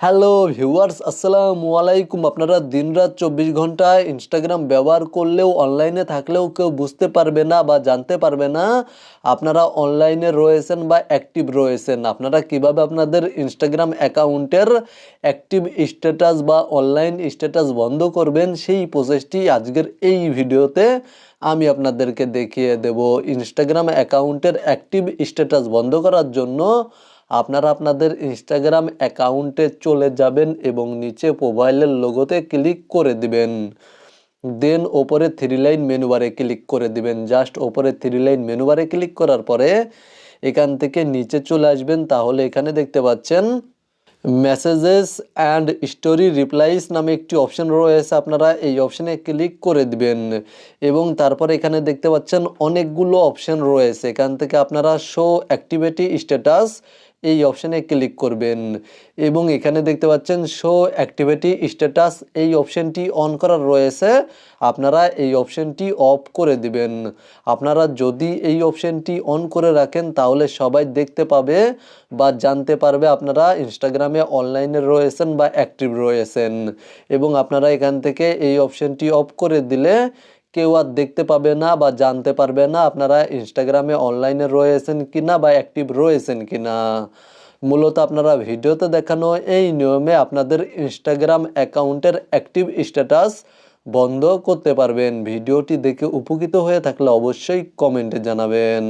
Hello viewers আসসালামু আলাইকুম। আপনারা দিনরাত চব্বিশ ঘন্টায় ইনস্টাগ্রাম ব্যবহার করলেও অনলাইনে থাকলেও কেউ বুঝতে পারবে না বা জানতে পারবে না আপনারা অনলাইনে রয়েছেন বা অ্যাক্টিভ রয়েছেন। আপনারা কীভাবে আপনাদের ইনস্টাগ্রাম অ্যাকাউন্টের অ্যাক্টিভ স্ট্যাটাস বা অনলাইন স্ট্যাটাস বন্ধ করবেন, সেই প্রসেসটি আজকের এই ভিডিওতে আমি আপনাদেরকে দেখিয়ে দেব। ইনস্টাগ্রাম অ্যাকাউন্টের অ্যাক্টিভ স্ট্যাটাস বন্ধ করার জন্য আপনারা আপনাদের ইনস্টাগ্রাম অ্যাকাউন্টে চলে যাবেন এবং নিচে মোবাইলের লোগোতে ক্লিক করে দিবেন। দেন ওপরে থ্রি লাইন মেনু বারে ক্লিক করে দিবেন। জাস্ট ওপরে থ্রি লাইন মেনু বারে ক্লিক করার পরে এখান থেকে নিচে চলে আসবেন। তাহলে এখানে দেখতে পাচ্ছেন মেসেজেস অ্যান্ড স্টোরি রিপ্লাইস নামে একটি অপশন রয়েছে। আপনারা এই অপশনে ক্লিক করে দিবেন এবং তারপর এখানে দেখতে পাচ্ছেন অনেকগুলো অপশন রয়েছে। এখান থেকে আপনারা শো অ্যাক্টিভিটি স্ট্যাটাস এই অপশানে ক্লিক করবেন। এবং এখানে দেখতে পাচ্ছেন শো অ্যাক্টিভিটি স্ট্যাটাস এই অপশনটি অন করার রয়েছে। আপনারা এই অপশনটি অফ করে দিবেন। আপনারা যদি এই অপশনটি অন করে রাখেন, তাহলে সবাই দেখতে পাবে বা জানতে পারবে আপনারা ইনস্টাগ্রামে অনলাইনে রয়েছেন বা অ্যাক্টিভ রয়েছেন। এবং আপনারা এখান থেকে এই অপশনটি অফ করে দিলে কেউ আর দেখতে পাবে না বা জানতে পারবে না আপনারা ইনস্টাগ্রামে অনলাইনে রয়েছেন কি না বা অ্যাক্টিভ রয়েছেন কি না মূলত আপনারা ভিডিওতে দেখানো এই নিয়মে আপনাদের ইনস্টাগ্রাম অ্যাকাউন্টের অ্যাক্টিভ স্ট্যাটাস বন্ধ করতে পারবেন। ভিডিওটি দেখে উপকৃত হয়ে থাকলে অবশ্যই কমেন্টে জানাবেন।